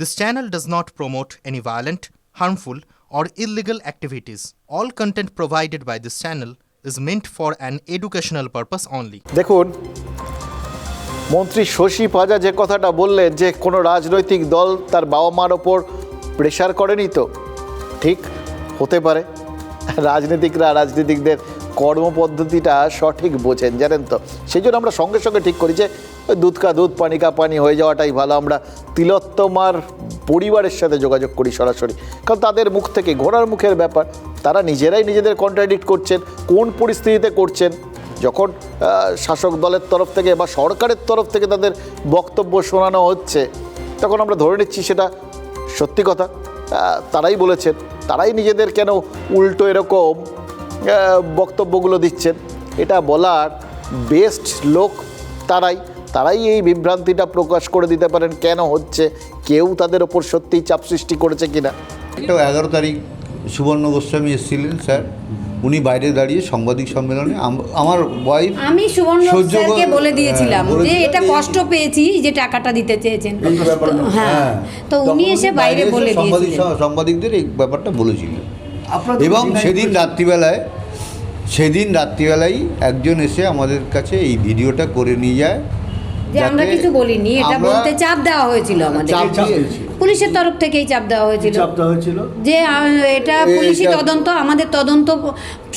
This channel does not promote any violent, harmful, or illegal activities. All content provided by this channel is meant for an educational purpose only. দেখুন মন্ত্রী শশী পাজা যে কথাটা বললেন যে কোনো রাজনৈতিক দল তার বাবা মার ওপর প্রেশার করেনি তো ঠিক হতে পারে রাজনীতিকরা রাজনীতিকদের কর্মপদ্ধতিটা সঠিক বোঝেন, জানেন তো? সেই জন্য আমরা সঙ্গে সঙ্গে ঠিক করি যে, ওই দুধ কা দুধ, পানি কা পানি হয়ে যাওয়াটাই ভালো। আমরা তিলোত্তমার পরিবারের সাথে যোগাযোগ করি সরাসরি। কারণ তাদের মুখ থেকে, ঘোড়ার মুখের ব্যাপার, তারা নিজেরাই নিজেদের কন্ট্রাডিক্ট করছেন, কোন পরিস্থিতিতে করছেন। যখন শাসক দলের তরফ থেকে বা সরকারের তরফ থেকে তাদের বক্তব্য শোনানো হচ্ছে, তখন আমরা ধরে নিচ্ছি সেটা সত্যি কথা। তারাই বলেছেন। তারাই নিজেদের কেন উল্টো এরকম বক্তব্যগুলো দিচ্ছেন। এটা বলার বেস্ট লোক তারাই। তারাই এই বিভ্রান্তিটা প্রকাশ করে দিতে পারেন কেন হচ্ছে কেউ তাদের ওপর সত্যিই চাপ সৃষ্টি করেছে কিনা। একটা এগারো তারিখ সুবর্ণ গোস্বামী এসেছিলেন স্যার। উনি বাইরে দাঁড়িয়ে সাংবাদিক সম্মেলনে আমার ওয়াইফ আমি সুবর্ণ সহ্য স্যারকে বলে দিয়েছিলাম হ্যাঁ, যে এটা কষ্ট পেয়েছি যে টাকাটা দিতে চেয়েছেন। ব্যাপারটা হ্যাঁ তো উনি এসে বাইরে বলে দিয়েছিলেন। সাংবাদিকদের এই ব্যাপারটা বলেছিলেন। এবং সেদিন রাত্রিবেলায় সেদিন রাত্রিবেলায় একজন এসে আমাদের কাছে এই ভিডিওটা করে নিয়ে যায়। যে আমরা কিছু বলিনি এটা বলতে চাপ দেওয়া হয়েছিল আমাদের। পুলিশের তরফ থেকেই চাপ দেওয়া হয়েছিল। চাপ দেওয়া হয়েছিল। যে এটা পুলিশি তদন্ত আমাদের তদন্ত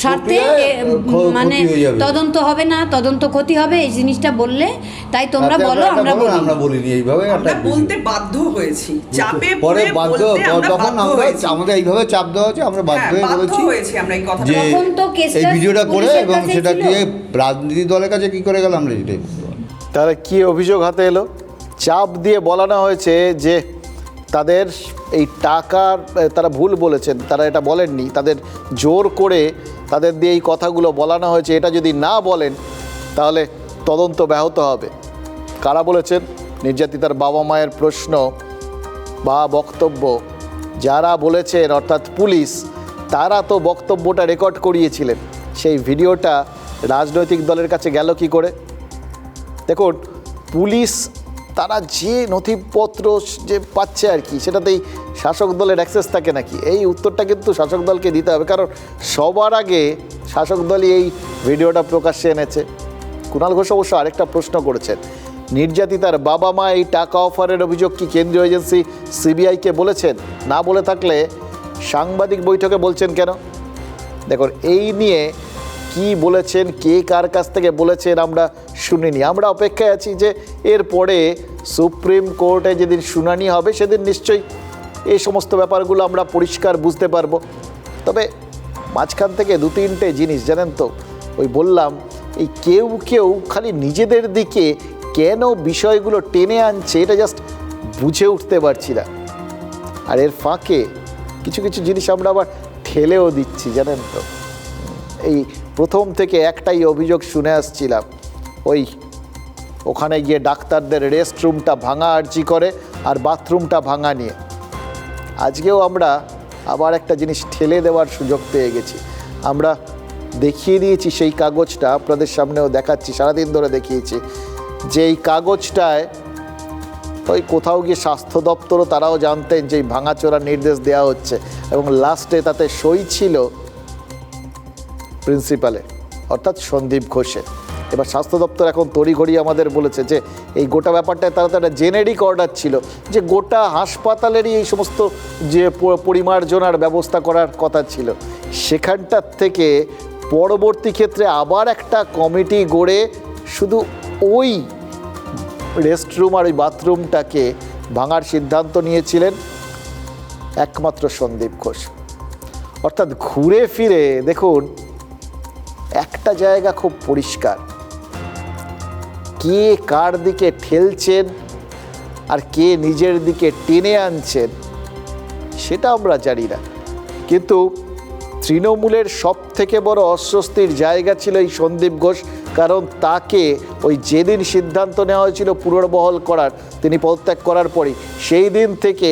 স্বার্থে মানে। তদন্ত হবে না তদন্ত ক্ষতি হবে এই জিনিসটা বললে তাই তোমরা বলো আমরা বলি আমরা বলিনি এইভাবে আমরা বলতে বাধ্য হয়েছি চাপে পরে বাধ্য বলতে আমরা যখন বাধ্য আমরা হয়েছি। আমাদের এইভাবে চাপ দেওয়া হচ্ছে আমরা বাধ্য হ্যাঁ, হয়ে বলেছি হয়েছি আমরা এই কথাটা। যে তখন এই ভিডিওটা করে এবং সেটা দিয়ে রাজনীতি দলের কাছে কি করে গেলাম আমরা এটাই তারা কি অভিযোগ হাতে এলো? চাপ দিয়ে বলানো হয়েছে যে তাদের এই টাকার তারা ভুল বলেছেন, তারা এটা বলেননি। তাদের জোর করে তাদের দিয়ে এই কথাগুলো বলানো হয়েছে। এটা যদি না বলেন, তাহলে তদন্ত ব্যাহত হবে। কারা বলেছেন? নির্যাতিতার বাবা মায়ের প্রশ্ন বা বক্তব্য। যারা বলেছেন, অর্থাৎ পুলিশ, তারা তো বক্তব্যটা রেকর্ড করিয়েছিলেন। সেই ভিডিওটা রাজনৈতিক দলের কাছে গেল কি করে? দেখুন পুলিশ, তারা যে নথিপত্র যে পাচ্ছে আর কি, সেটাতেই শাসক দলের অ্যাক্সেস থাকে নাকি? এই উত্তরটা কিন্তু শাসক দলকে দিতে হবে, কারণ সবার আগে শাসক দলই এই ভিডিওটা প্রকাশ্যে এনেছে। কুণাল ঘোষ অবশ্য আরেকটা প্রশ্ন করেছেন, নির্যাতিতার বাবা মা এই টাকা অফারের অভিযোগ কি কেন্দ্রীয় এজেন্সি সিবিআইকে বলেছেন? না বলে থাকলে সাংবাদিক বৈঠকে বলছেন কেন? দেখুন, এই নিয়ে কি বলেছেন, কে কার কাছ থেকে বলেছেন আমরা শুনিনি। আমরা অপেক্ষায় আছি যে এরপরে সুপ্রিম কোর্টে যেদিন শুনানি হবে, সেদিন নিশ্চয়ই এই সমস্ত ব্যাপারগুলো আমরা পরিষ্কার বুঝতে পারব। তবে মাঝখান থেকে দু তিনটে জিনিস জানেন তো, ওই বললাম, এই কেউ কেউ খালি নিজেদের দিকে কেন বিষয়গুলো টেনে আনছে এটা জাস্ট বুঝে উঠতে পারছি না। আর এর ফাঁকে কিছু কিছু জিনিস আমরা আবার ঠেলেও দিচ্ছি, জানেন তো। এই প্রথম থেকে একটাই অভিযোগ শুনে আসছিলাম। ওই ওখানে গিয়ে ডাক্তারদের রেস্ট রুমটা ভাঙা আর্জি করে আর বাথরুমটা ভাঙা নিয়ে। আজকেও আমরা আবার একটা জিনিস ঠেলে দেওয়ার সুযোগ পেয়ে গেছি। আমরা দেখিয়ে দিয়েছি সেই কাগজটা, আপনাদের সামনেও দেখাচ্ছি, সারাদিন ধরে দেখিয়েছি। যে এই কাগজটায় ওই কোথাও গিয়ে স্বাস্থ্য দপ্তরও তারাও জানতেন যে এই ভাঙাচোরার নির্দেশ দেওয়া হচ্ছে এবং লাস্টে তাতে সই ছিল প্রিন্সিপালে, অর্থাৎ সন্দীপ ঘোষের। এবার স্বাস্থ্য দপ্তর এখন তড়িঘড়ি আমাদের বলেছে যে, এই গোটা ব্যাপারটায় তারা একটা জেনেরিক অর্ডার ছিল যে, গোটা হাসপাতালেরই এই সমস্ত যে পরিমার্জনার ব্যবস্থা করার কথা ছিল। সেখানটার থেকে পরবর্তী ক্ষেত্রে আবার একটা কমিটি গড়ে শুধু ওই রেস্টরুম আর ওই বাথরুমটাকে ভাঙার সিদ্ধান্ত নিয়েছিলেন একমাত্র সন্দীপ ঘোষ। অর্থাৎ ঘুরে ফিরে, দেখুন একটা জায়গা খুব পরিষ্কার। কে কার দিকে ঠেলছেন আর কে নিজের দিকে টেনে আনছেন, সেটা আমরা জানি না। কিন্তু তৃণমূলের সব থেকে বড় অস্বস্তির জায়গা ছিল এই সন্দীপ ঘোষ, কারণ তাকে ওই যেদিন সিদ্ধান্ত নেওয়া হয়েছিল পুনর্বহল করার, তিনি পদত্যাগ করার পরই, সেই দিন থেকে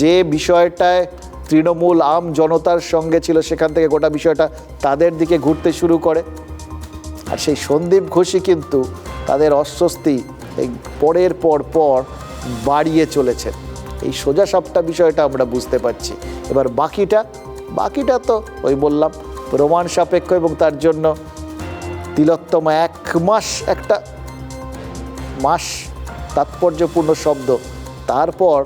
যে বিষয়টায় তৃণমূল আম জনতার সঙ্গে ছিল সেখান থেকে গোটা বিষয়টা তাদের দিকে ঘুরতে শুরু করে। আর সেই সন্দীপ ঘোষই কিন্তু তাদের অস্বস্তি এই পরের পর পর বাড়িয়ে চলেছে। এই সোজা সাপটা বিষয়টা আমরা বুঝতে পারছি। এবার বাকিটা বাকিটা তো ওই বললাম, প্রমাণ সাপেক্ষ এবং তার জন্য তিলোত্তমা এক মাস একটা মাস তাৎপর্যপূর্ণ শব্দ। তারপর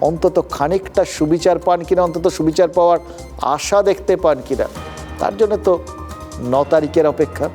অন্তত খানিকটা সুবিচার পান কিনা, অন্তত সুবিচার পাওয়ার আশা দেখতে পান কিনা, তার জন্য তো ন তারিখের অপেক্ষা।